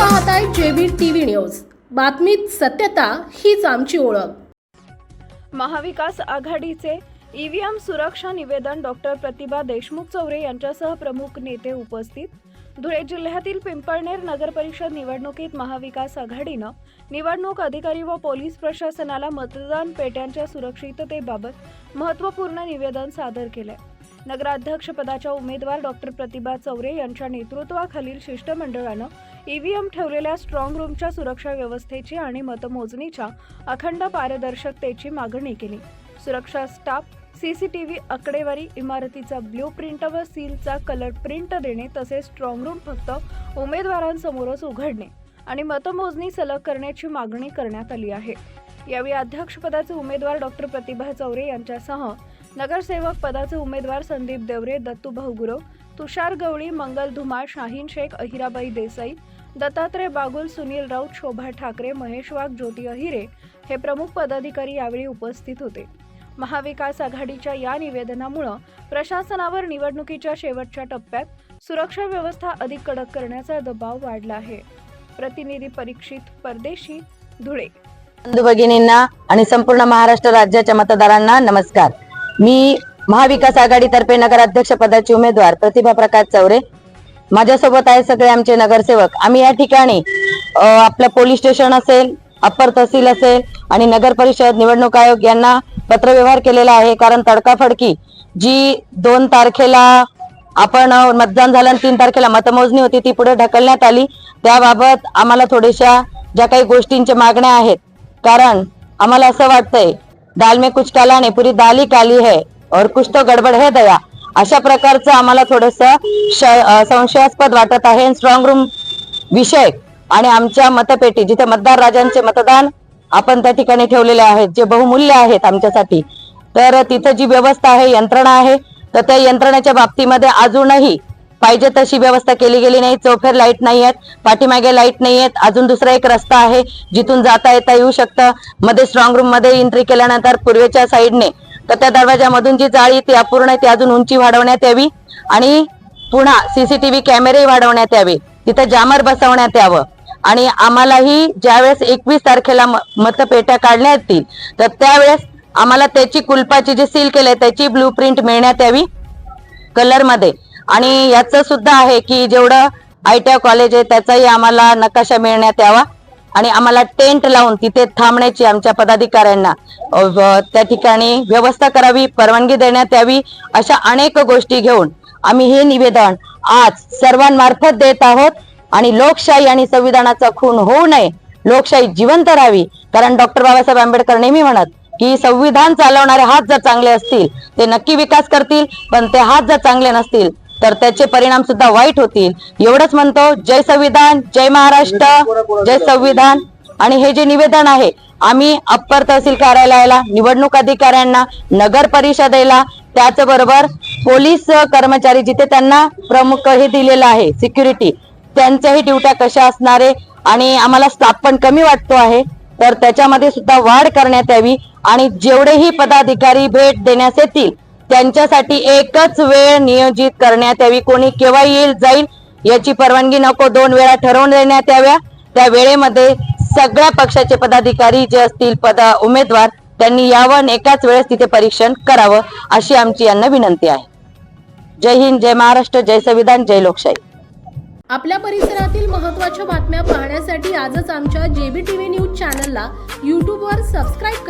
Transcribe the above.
पाहताय JB TV news. बातमीत सत्यता हीच आमची ओळख. महाविकास आघाडीचे ईव्हीएम सुरक्षा निवेदन डॉक्टर प्रतिभा देशमुख चौरे यांच्यासह प्रमुख नेते उपस्थित. धुळे जिल्ह्यातील पिंपळनेर नगरपरिषद निवडणुकीत महाविकास आघाडीनं निवडणूक अधिकारी व पोलीस प्रशासनाला मतदान पेट्यांच्या सुरक्षिततेबाबत महत्त्वपूर्ण निवेदन सादर केले नगराध्यक्षपदाच्या उमेदवार डॉक्टर प्रतिभा चौरे यांच्या नेतृत्वाखालील शिष्टमंडळानं ईव्हीएम ठेवलेल्या स्ट्रॉंग रूमच्या सुरक्षा व्यवस्थेची आणि मतमोजणीच्या अखंड पारदर्शकतेची मागणी केली. सुरक्षा स्टाफ सीसीटीव्ही आकडेवारी इमारतीचा ब्ल्यू प्रिंट व सीलचा कलर प्रिंट देणे तसेच स्ट्रॉंग रूम फक्त उमेदवारांसमोरच उघडणे आणि मतमोजणी सलग करण्याची मागणी करण्यात आली आहे. यावेळी अध्यक्षपदाचे उमेदवार डॉक्टर प्रतिभा चौरे यांच्यासह नगरसेवक पदाचे उमेदवार संदीप देवरे दत्तू भाऊगुरव तुषार गवळी मंगल धुमाळ शाहीन शेख अहिराबाई देसाई दत्तात्रय बागुल सुनील राऊत शोभा ठाकरे महेश वाघ ज्योती अहिरे हे प्रमुख पदाधिकारी यावेळी उपस्थित होते. महाविकास आघाडीच्या या निवेदनामुळं प्रशासनावर निवडणुकीच्या शेवटच्या टप्प्यात सुरक्षा व्यवस्था अधिक कडक करण्याचा दबाव वाढला आहे. प्रतिनिधी परीक्षित परदेशी धुळे बंधू भगिनींना आणि संपूर्ण महाराष्ट्र राज्याच्या मतदारांना नमस्कार. मी महाविकास आघाडीतर्फे नगराध्यक्ष पदाची उमेदवार प्रतिभा प्रकाश चौरे. माझ्यासोबत आहे सगळे आमचे नगरसेवक. आम्ही या ठिकाणी आपलं पोलीस स्टेशन असेल अप्पर तहसील असेल आणि नगर परिषद निवडणूक आयोग यांना पत्रव्यवहार केलेला आहे. कारण तडकाफडकी जी दोन तारखेला आपण मतदान झालं आणि तीन तारखेला मतमोजणी होती ती पुढे ढकलण्यात आली. त्याबाबत आम्हाला थोड्याशा ज्या काही गोष्टींच्या मागण्या आहेत कारण आम्हाला असं वाटतंय दाल में कुछ काला नाही पुरी दाली काली है और कुछ तो गडबड है दया. अशा प्रकारचं आम्हाला थोडस संशयास्पद वाटत आहे स्ट्रॉंग रूम विषय आणि आमच्या मतपेटी जिथे मतदार राजांचे मतदान आपण त्या ठिकाणी ठेवलेले आहेत जे बहुमूल्य आहेत आमच्यासाठी. तर तिथं जी व्यवस्था आहे यंत्रणा आहे तर त्या यंत्रणेच्या बाबतीमध्ये अजूनही पाहिजे तशी व्यवस्था केली गेली नाही. चौफेर लाइट नाही आहेत पाठीमागे लाइट नाही आहेत अजून दुसरा एक रस्ता आहे. जिथून जाता येता येऊ शकतं. मध्ये स्ट्रॉंग रूममध्ये एंट्री केल्यानंतर पूर्वेच्या साईडने तर त्या दरवाजामधून जी जाळी ती अपूर्ण आहे. ती अजून उंची वाढवण्यात यावी. आणि पुन्हा सीसीटीव्ही कॅमेरे वाढवण्यात यावे. तिथं जामर बसवण्यात यावं. आणि आम्हालाही ज्यावेळेस एकवीस तारखेला म- मतपेट्या काढण्यात येतील तर त्यावेळेस आम्हाला त्याची कुलपाची जी सील केली त्याची ब्लू प्रिंट मिळण्यात यावी. कलरमध्ये आणि याचं सुद्धा आहे की जेवढं आय टी आय कॉलेज आहे त्याचाही आम्हाला नकाशा मिळण्यात यावा. आणि आम्हाला टेंट लावून तिथे थांबण्याची आमच्या पदाधिकाऱ्यांना त्या ठिकाणी व्यवस्था करावी परवानगी देण्यात यावी अशा अनेक गोष्टी घेऊन आम्ही हे निवेदन आज सर्वांमार्फत देत आहोत. आणि लोकशाही आणि संविधानाचा खून होऊ नये. लोकशाही जिवंत राहावी. कारण डॉक्टर बाबासाहेब आंबेडकर नेहमी म्हणत की संविधान चालवणारे हात जर चांगले असतील ते नक्की विकास करतील पण ते हात जर चांगले नसतील तर त्याचे परिणाम सुद्धा वाईट होतील. एवढंच म्हणतो जय संविधान जय महाराष्ट्र जय संविधान. आणि हे जे निवेदन आहे आम्ही अप्पर तहसील कार्यालयाला निवडणूक अधिकाऱ्यांना नगर परिषदेला त्याचबरोबर पोलीस कर्मचारी जिथे त्यांना प्रमुख हे दिलेलं आहे सिक्युरिटी त्यांच्याही ड्युट्या कशा असणारे आणि आम्हाला स्टाफ पण कमी वाटतो आहे तर त्याच्यामध्ये सुद्धा वाढ करण्यात यावी आणि जेवढेही पदाधिकारी भेट देण्यास येतील त्यांच्यासाठी एकच वेळ नियोजित करण्यात यावी. कोणी केव्हा येईल जाईल याची परवानगी नको. दोन वेळा ठरवून देण्यात याव्या. त्या वेळेमध्ये सगळ्या पक्षाचे पदाधिकारी जे असतील पद उमेदवार त्यांनी यावं आणि एकाच वेळेस तिथे परीक्षण करावं अशी आमची यांना विनंती आहे. जय हिंद जय महाराष्ट्र जय संविधान जय लोकशाही. आपल्या परिसरातील महत्त्वाच्या बातम्या पाहण्यासाठी आजच आमच्या जेबी टीव्ही न्यूज चॅनलला यूट्यूबवर सबस्क्राईब